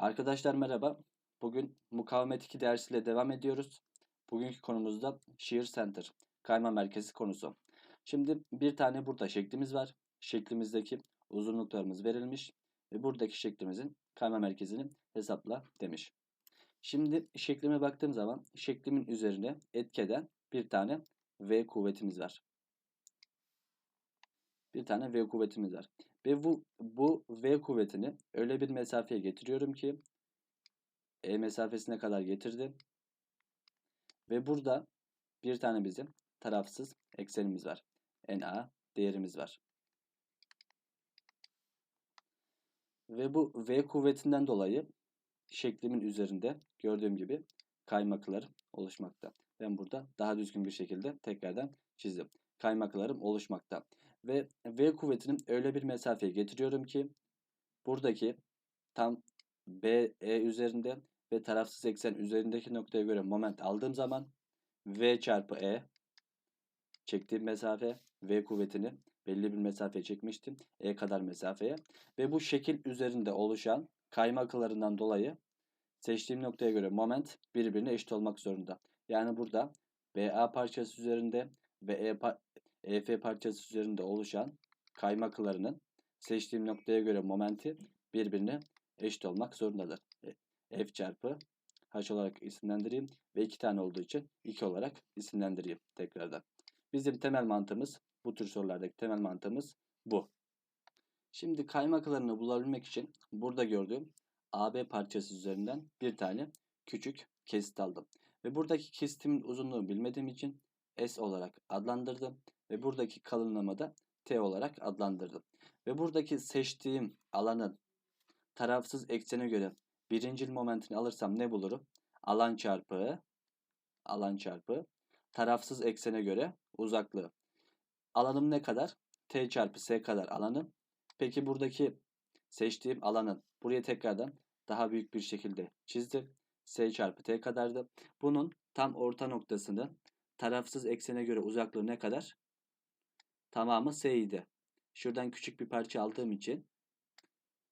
Arkadaşlar merhaba. Bugün mukavemet 2 dersiyle devam ediyoruz. Bugünkü konumuz da shear center, kayma merkezi konusu. Şimdi bir tane burada şeklimiz var. Şeklimizdeki uzunluklarımız verilmiş ve buradaki şeklimizin kayma merkezini hesapla demiş. Şimdi şeklime baktığım zaman şeklimin üzerine etkeden bir tane V kuvvetimiz var. Bir tane V kuvvetimiz var. Ve bu, bu V kuvvetini öyle bir mesafeye getiriyorum ki E mesafesine kadar getirdim. Ve burada bir tane bizim tarafsız eksenimiz var. NA değerimiz var. Ve bu V kuvvetinden dolayı şeklimin üzerinde gördüğüm gibi kaymaklar oluşmakta. Ben burada daha düzgün bir şekilde tekrardan çizdim. Kaymaklarım oluşmakta. Ve V kuvvetini öyle bir mesafeye getiriyorum ki buradaki tam BE üzerinde ve tarafsız eksen üzerindeki noktaya göre moment aldığım zaman V çarpı E çektiğim mesafe V kuvvetini belli bir mesafeye çekmiştim. E kadar mesafeye. Ve bu şekil üzerinde oluşan kayma akılarından dolayı seçtiğim noktaya göre moment birbirine eşit olmak zorunda. Yani burada BA parçası üzerinde ve E EF parçası üzerinde oluşan kayma akılarının seçtiğim noktaya göre momenti birbirine eşit olmak zorundadır. E, F çarpı H olarak isimlendireyim ve iki tane olduğu için 2 olarak isimlendireyim tekrardan. Bizim temel mantığımız bu tür sorulardaki temel mantığımız bu. Şimdi kayma akılarını bulabilmek için burada gördüğüm AB parçası üzerinden bir tane küçük kesit aldım. Ve buradaki kesitimin uzunluğunu bilmediğim için S olarak adlandırdım ve buradaki kalınlığımı da T olarak adlandırdım. Ve buradaki seçtiğim alanın tarafsız eksene göre birincil momentini alırsam ne bulurum? Alan çarpı alan çarpı tarafsız eksene göre uzaklığı. Alanım ne kadar? T çarpı S kadar alanım. Peki buradaki seçtiğim alanın buraya tekrardan daha büyük bir şekilde çizdim. S çarpı T kadardı. Bunun tam orta noktasını tarafsız eksene göre uzaklığı ne kadar? Tamamı S idi. Şuradan küçük bir parça aldığım için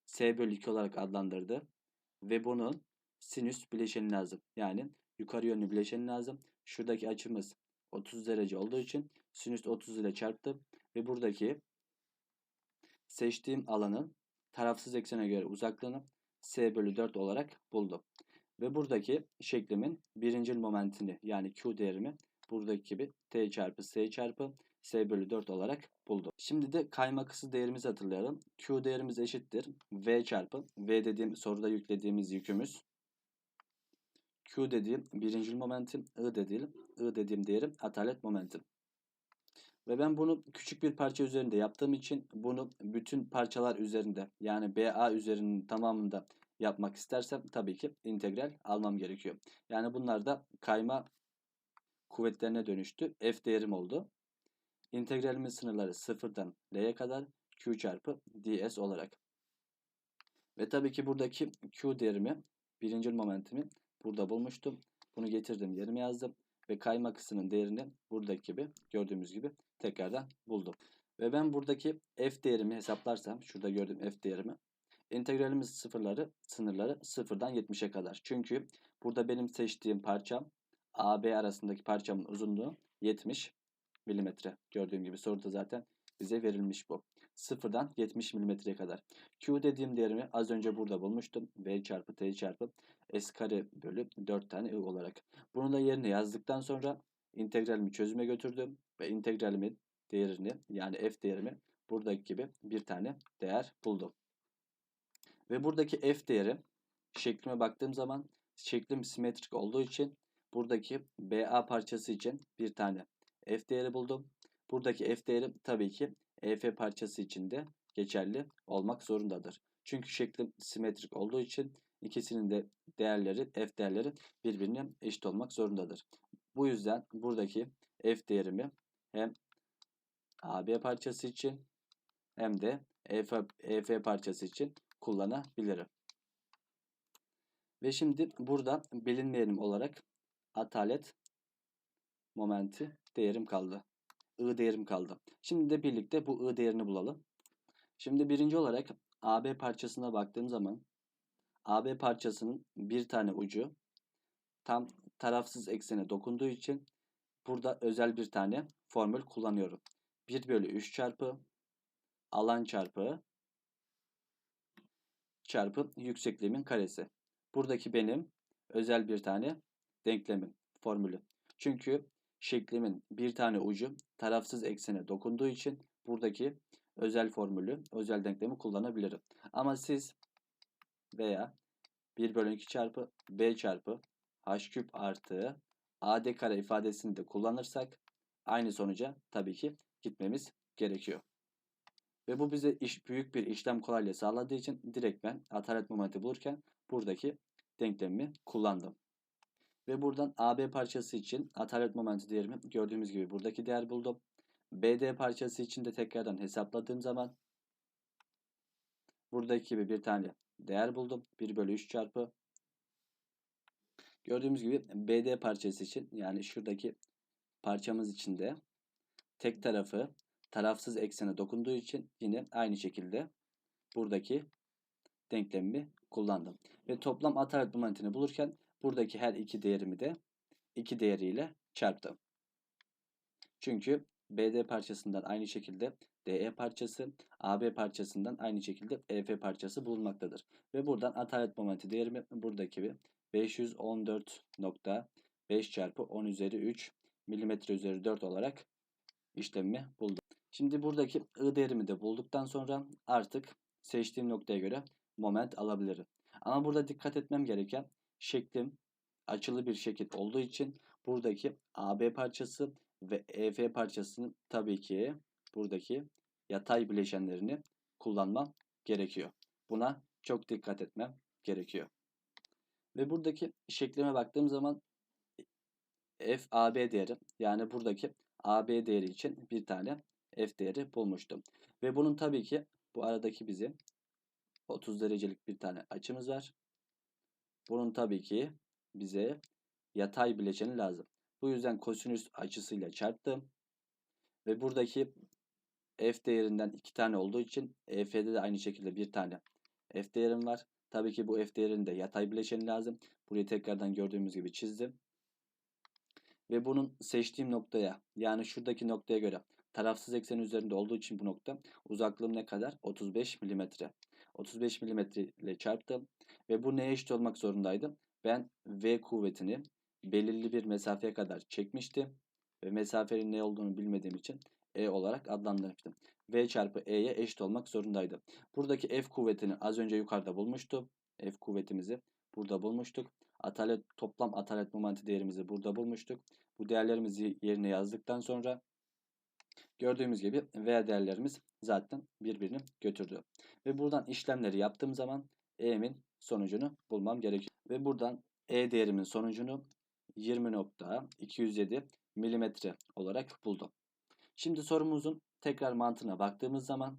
S bölü 2 olarak adlandırdı. Ve bunun sinüs bileşeni lazım. Yani yukarı yönlü bileşeni lazım. Şuradaki açımız 30 derece olduğu için sinüs 30 ile çarptım. Ve buradaki seçtiğim alanın tarafsız eksene göre uzaklığını S bölü 4 olarak buldum. Ve buradaki şeklimin birincil momentini yani Q değerimi buradaki gibi T çarpı S çarpı S bölü 4 olarak buldum. Şimdi de kaymak ısı değerimizi hatırlayalım. Q değerimiz eşittir. V çarpı V dediğim soruda yüklediğimiz yükümüz. Q dediğim birincil momentim, I dediğim, I dediğim değerim atalet momentim. Ve ben bunu küçük bir parça üzerinde yaptığım için bunu bütün parçalar üzerinde yani BA üzerinin tamamında yapmak istersem tabii ki integral almam gerekiyor. Yani bunlar da kayma kuvvetlerine dönüştü. F değerim oldu. İntegralimin sınırları sıfırdan L'ye kadar Q çarpı ds olarak. Ve tabii ki buradaki Q değerimi birinci momentimi burada bulmuştum. Bunu getirdim yerime yazdım. Ve kayma kısının değerini buradaki gibi gördüğümüz gibi tekrardan buldum. Ve ben buradaki f değerimi hesaplarsam şurada gördüğüm f değerimi integralimiz sıfırları sınırları sıfırdan 70'e kadar. Çünkü burada benim seçtiğim parçam AB arasındaki parçamın uzunluğu 70 milimetre. Gördüğüm gibi soruda zaten bize verilmiş bu. Sıfırdan 70 milimetreye kadar. Q dediğim değerimi az önce burada bulmuştum. V çarpı T çarpı S kare bölü 4 tane I olarak. Bunu da yerine yazdıktan sonra integralimi çözüme götürdüm. Ve integralimin değerini yani F değerimi buradaki gibi bir tane değer buldum. Ve buradaki F değeri şeklime baktığım zaman şeklim simetrik olduğu için buradaki BA parçası için bir tane F değeri buldum. Buradaki F değeri tabii ki EF parçası için de geçerli olmak zorundadır. Çünkü şeklim simetrik olduğu için ikisinin de değerleri, F değerleri birbirine eşit olmak zorundadır. Bu yüzden buradaki F değerimi hem AB parçası için hem de EF, EF parçası için kullanabilirim. Ve şimdi burada bilinmeyenim olarak atalet momenti değerim kaldı. I değerim kaldı. Şimdi de birlikte bu I değerini bulalım. Şimdi birinci olarak AB parçasına baktığım zaman AB parçasının bir tane ucu tam tarafsız eksene dokunduğu için burada özel bir tane formül kullanıyorum. 1 bölü 3 çarpı alan çarpı çarpı yüksekliğimin karesi. Buradaki benim özel bir tane denklemim, formülü. Çünkü şeklimin bir tane ucu tarafsız eksene dokunduğu için buradaki özel formülü, özel denklemi kullanabilirim. Ama siz veya 1 bölü 2 çarpı b çarpı h küp artı ad kare ifadesini de kullanırsak aynı sonuca tabii ki gitmemiz gerekiyor. Ve bu bize iş, büyük bir işlem kolaylığı sağladığı için direkt ben atalet momenti bulurken buradaki denklemimi kullandım. Ve buradan AB parçası için atalet momenti değerimi gördüğümüz gibi buradaki değer buldum. BD parçası için de tekrardan hesapladığım zaman buradaki gibi bir tane değer buldum. 1 bölü 3 çarpı Gördüğümüz gibi BD parçası için yani şuradaki parçamız için de tek tarafı tarafsız eksene dokunduğu için yine aynı şekilde buradaki denklemimi kullandım. Ve toplam atalet momentini bulurken buradaki her iki değerimi de iki değeriyle çarptım. Çünkü BD parçasından aynı şekilde DE parçası, AB parçasından aynı şekilde EF parçası bulunmaktadır. Ve buradan atalet momenti değerimi buradaki bir 514.5 çarpı 10 üzeri 3 milimetre üzeri 4 olarak işlemimi buldum. Şimdi buradaki I değerimi de bulduktan sonra artık seçtiğim noktaya göre moment alabilirim. Ama burada dikkat etmem gereken şeklim açılı bir şekil olduğu için buradaki AB parçası ve EF parçasının tabii ki buradaki yatay bileşenlerini kullanmam gerekiyor. Buna çok dikkat etmem gerekiyor. Ve buradaki şeklime baktığım zaman f AB değeri yani buradaki AB değeri için bir tane f değeri bulmuştum. Ve bunun tabii ki bu aradaki bizim 30 derecelik bir tane açımız var. Bunun tabii ki bize yatay bileşeni lazım. Bu yüzden kosinüs açısıyla çarptım. Ve buradaki f değerinden iki tane olduğu için EF'de de aynı şekilde bir tane f değerim var. Tabii ki bu f değerinde yatay bileşeni lazım. Burayı tekrardan gördüğümüz gibi çizdim. Ve bunun seçtiğim noktaya yani şuradaki noktaya göre tarafsız eksen üzerinde olduğu için bu nokta uzaklığım ne kadar? 35 mm. 35 mm ile çarptım. Ve bu neye eşit olmak zorundaydı? Ben V kuvvetini belirli bir mesafeye kadar çekmiştim. Ve mesafenin ne olduğunu bilmediğim için E olarak adlandırmıştım. V çarpı E'ye eşit olmak zorundaydı. Buradaki F kuvvetini az önce yukarıda bulmuştum. F kuvvetimizi burada bulmuştuk. Atalet, toplam atalet momenti değerimizi burada bulmuştuk. Bu değerlerimizi yerine yazdıktan sonra gördüğümüz gibi V değerlerimiz zaten birbirini götürdü. Ve buradan işlemleri yaptığım zaman E'min sonucunu bulmam gerekiyor. Ve buradan E değerimin sonucunu 20.207 mm olarak buldum. Şimdi sorumuzun tekrar mantığına baktığımız zaman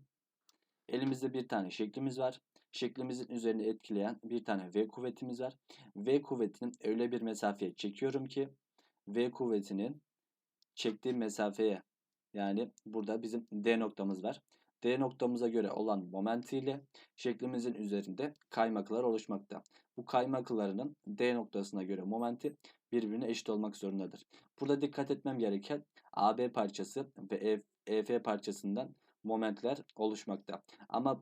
elimizde bir tane şeklimiz var. Şeklimizin üzerine etkileyen bir tane V kuvvetimiz var. V kuvvetinin öyle bir mesafeye çekiyorum ki V kuvvetinin çektiğim mesafeye yani burada bizim D noktamız var. D noktamıza göre olan momentiyle şeklimizin üzerinde kaymaklar oluşmakta. Bu kaymaklarının D noktasına göre momenti birbirine eşit olmak zorundadır. Burada dikkat etmem gereken AB parçası ve EF parçasından momentler oluşmakta. Ama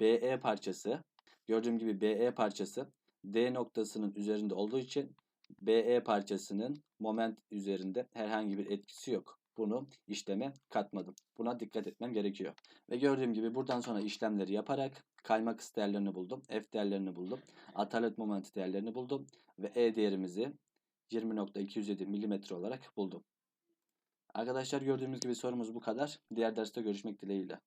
BE parçası gördüğüm gibi BE parçası D noktasının üzerinde olduğu için BE parçasının moment üzerinde herhangi bir etkisi yok. Bunu işleme katmadım. Buna dikkat etmem gerekiyor. Ve gördüğüm gibi buradan sonra işlemleri yaparak kaymak ısı değerlerini buldum. F değerlerini buldum. Atalet momenti değerlerini buldum. Ve E değerimizi 20.207 mm olarak buldum. Arkadaşlar gördüğümüz gibi sorumuz bu kadar. Diğer derste görüşmek dileğiyle.